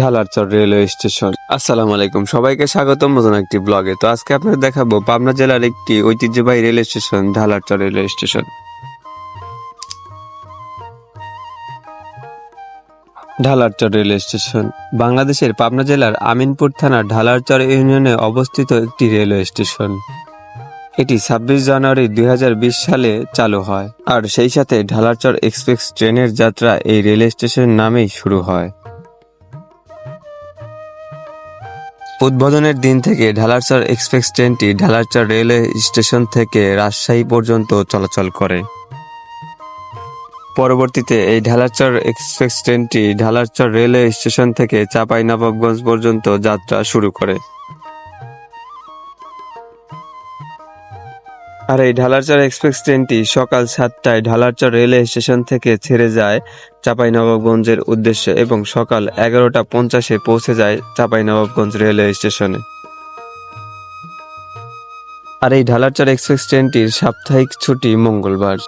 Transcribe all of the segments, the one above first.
Dhalarchar railway station. আসসালামু আলাইকুম, সবাইকে স্বাগতম নতুন একটি ব্লগে। তো আজকে আপনাদের দেখাবো পাবনা জেলার একটি ঐতিহ্যবাহী rail station, Dhalarchar railway station. Dhalarchar railway station, বাংলাদেশের পাবনা জেলার আমিনপুর থানার ঢালারচর ইউনিয়নে অবস্থিত একটি রেলওয়ে স্টেশন। এটি ছাব্বিশ জানুয়ারি দুই হাজার বিশ সালে চালু হয়, আর সেই সাথে ঢালারচর এক্সপ্রেস ট্রেনের যাত্রা এই রেল স্টেশন নামেই শুরু হয়। উদ্বোধনের দিন থেকে ঢালারচর এক্সপ্রেস ট্রেনটি ঢালারচর রেলওয়ে স্টেশন থেকে রাজশাহী পর্যন্ত চলাচল করে। পরবর্তীতে এই ঢালারচর এক্সপ্রেস ট্রেনটি ঢালারচর রেলওয়ে স্টেশন থেকে চাঁপাইনবাবগঞ্জ পর্যন্ত যাত্রা শুরু করে। আর এই ঢালারচর এক্সপ্রেস ট্রেনটি সকাল সাতটায় ঢালারচর রেলওয়ে স্টেশন থেকে ছেড়ে যায় চাঁপাইনবাবগঞ্জের উদ্দেশ্যে এবং সকাল এগারোটা পঞ্চাশে পৌঁছে যায় চাঁপাইনবাবগঞ্জ রেলওয়ে স্টেশনে। আর এই ঢালারচর এক্সপ্রেস ট্রেনটির সাপ্তাহিক ছুটি মঙ্গলবার।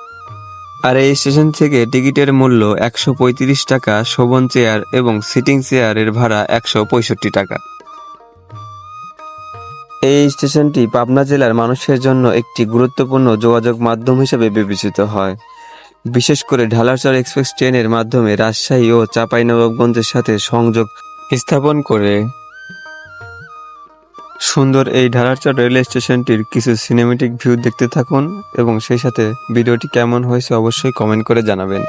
আর এই স্টেশন থেকে টিকিটের মূল্য একশো পঁয়ত্রিশ টাকা, শোভন চেয়ার এবং সিটিং চেয়ারের ভাড়া একশো পঁয়ষট্টি টাকা। এই স্টেশনটি পাবনা জেলার মানুষের জন্য একটি গুরুত্বপূর্ণ যোগাযোগ মাধ্যম হিসেবে বিবেচিত হয়। বিশেষ করে ঢালারচর এক্সপ্রেস ট্রেনের মাধ্যমে রাজশাহী ও চাঁপাইনবাবগঞ্জের সাথে সংযোগ স্থাপন করে। সুন্দর এই ঢালারচর রেলওয়ে স্টেশনটির কিছু সিনেমেটিক ভিউ দেখতে থাকুন এবং সেই সাথে ভিডিওটি কেমন হয়েছে অবশ্যই কমেন্ট করে জানাবেন।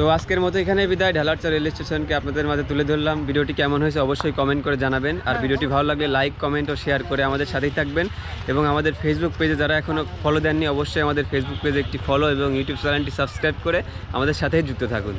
তো আজকের মতো এখানে বিদায়। ঢালারচর রেল স্টেশনকে আপনাদের মাঝে তুলে ধরলাম। ভিডিওটি কেমন হয়েছে অবশ্যই কমেন্ট করে জানাবেন। আর ভিডিওটি ভালো লাগলে লাইক কমেন্ট ও শেয়ার করে আমাদের সাথেই থাকবেন। এবং আমাদের ফেসবুক পেজে যারা এখনও ফলো দেননি অবশ্যই আমাদের ফেসবুক পেজে একটি ফলো এবং ইউটিউব চ্যানেলটি সাবস্ক্রাইব করে আমাদের সাথেই যুক্ত থাকুন।